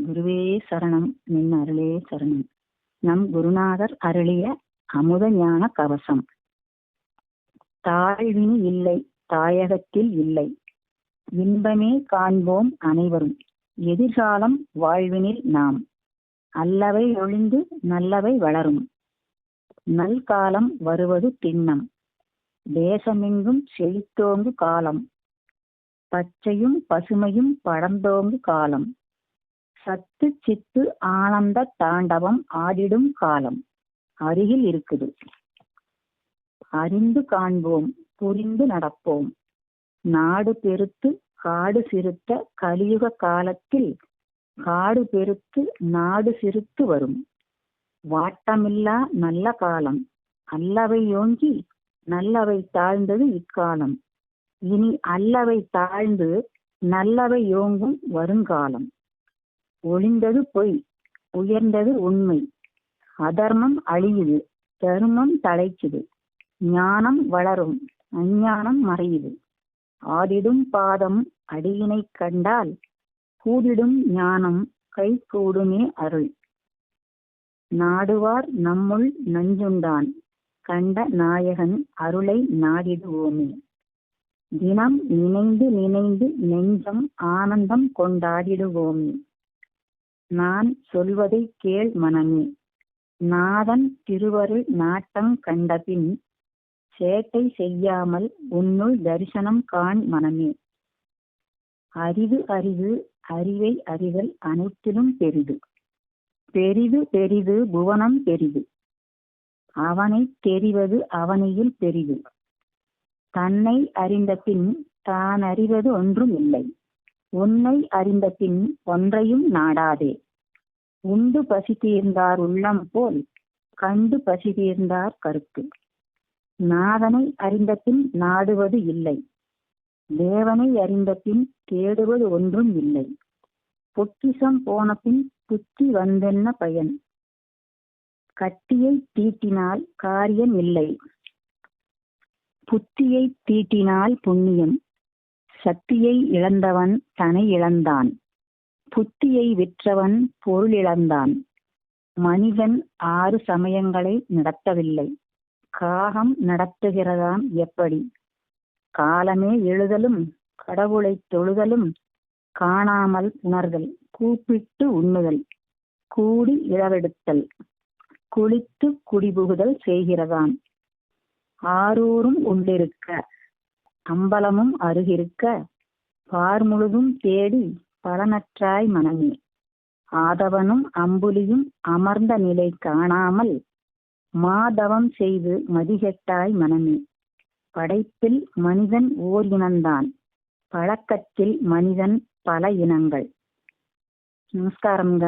குருவே சரணம் நின் அருளே சரணம். நம் குருநாதர் அருளிய அமுத ஞான கவசம். தாழ்வினி இல்லை தாயகத்தில் இல்லை. இன்பமே காண்போம் அனைவரும். எதிர்காலம் வாழ்வினில் நாம். அல்லவை ஒழிந்து நல்லவை வளரும். நல்காலம் வருவது திண்ணம். தேசமெங்கும் செழித்தோங்கு காலம். பச்சையும் பசுமையும் படர்ந்தோங்கு காலம். சத்து சித்து ஆனந்த தாண்டவம் ஆடிடும் காலம். அருகில் இருக்குது. அறிந்து காண்போம் புரிந்து நடப்போம். நாடு பெருத்து காடு சிறுத்த கலியுக காலத்தில் காடு பெருத்து நாடு சிறுத்து வரும். வாட்டமில்லா நல்ல காலம். அல்லவை யோங்கி நல்லவை தாழ்ந்தது இக்காலம். இனி அல்லவை தாழ்ந்து நல்லவை யோங்கும் வருங்காலம். ஒளிந்தது பொய் உயர்ந்தது உண்மை. அதர்மம் அழியுது தர்மம் தலைக்குது. ஞானம் வளரும் அஞ்ஞானம் மறையுது. ஆடிடும் பாதம் அடியினை கண்டால் கூடிடும் ஞானம் கை கூடுமே அருள். நாடுவார் நம்முள் நஞ்சுண்டான் கண்ட நாயகன் அருளை நாடிடுவோமே. தினம் நினைந்து நினைந்து நெஞ்சம் ஆனந்தம் கொண்டாடிடுவோமே. நான் சொல்வதை கேள் மனமே. நாதன் திருவருள் நாட்டம் கண்டபின் சேட்டை செய்யாமல் உன்னுள் தரிசனம் காண் மனமே. அறிவு அறிவு அறிவை அறிதல் அனைத்திலும் பெரிது. பெரிது பெரிது புவனம் பெரிது. அவனை தெரிவது அவனியில் பெரிது. தன்னை அறிந்த பின் தான் அறிவது ஒன்றும் இல்லை. உன்னை அறிந்த பின் ஒன்றையும் நாடாதே. உண்டு பசி தீர்ந்தார் உள்ளம் போல் கண்டு பசி தீர்ந்தார் கருத்து. நாதனை அறிந்த பின் நாடுவது இல்லை. தேவனை அறிந்த பின் தேடுவது ஒன்றும் இல்லை. பொக்கிசம் போன பின் புத்தி வந்தென்ன பயன்? கட்டியை தீட்டினால் காரியம் இல்லை புத்தியை தீட்டினால் புண்ணியம். சக்தியை இழந்தவன் தனை இழந்தான். புத்தியை விற்றவன் பொருள் இழந்தான். மனிதன் ஆறு சமயங்களை நடத்தவில்லை. காகம் நடத்துகிறதாம் எப்படி? காலமே எழுதலும் கடவுளை தொழுதலும் காணாமல் உணர்தல் கூப்பிட்டு உண்ணுதல் கூடி இழவெடுத்தல் குளித்து குடிபுகுதல் செய்கிறதாம். ஆரூரும் உள்ளிருக்க அம்பலமும் அருகிருக்க பார் முழுதும் தேடி பலனற்றாய் மனமே. ஆதவனும் அம்புலியும் அமர்ந்த நிலை காணாமல் மாதவம் செய்து மதிகெட்டாய் மனமே. படைப்பில் மனிதன் ஓர் இனந்தான். பழக்கத்தில் மனிதன் பல இனங்கள். நமஸ்காரம்ங்க.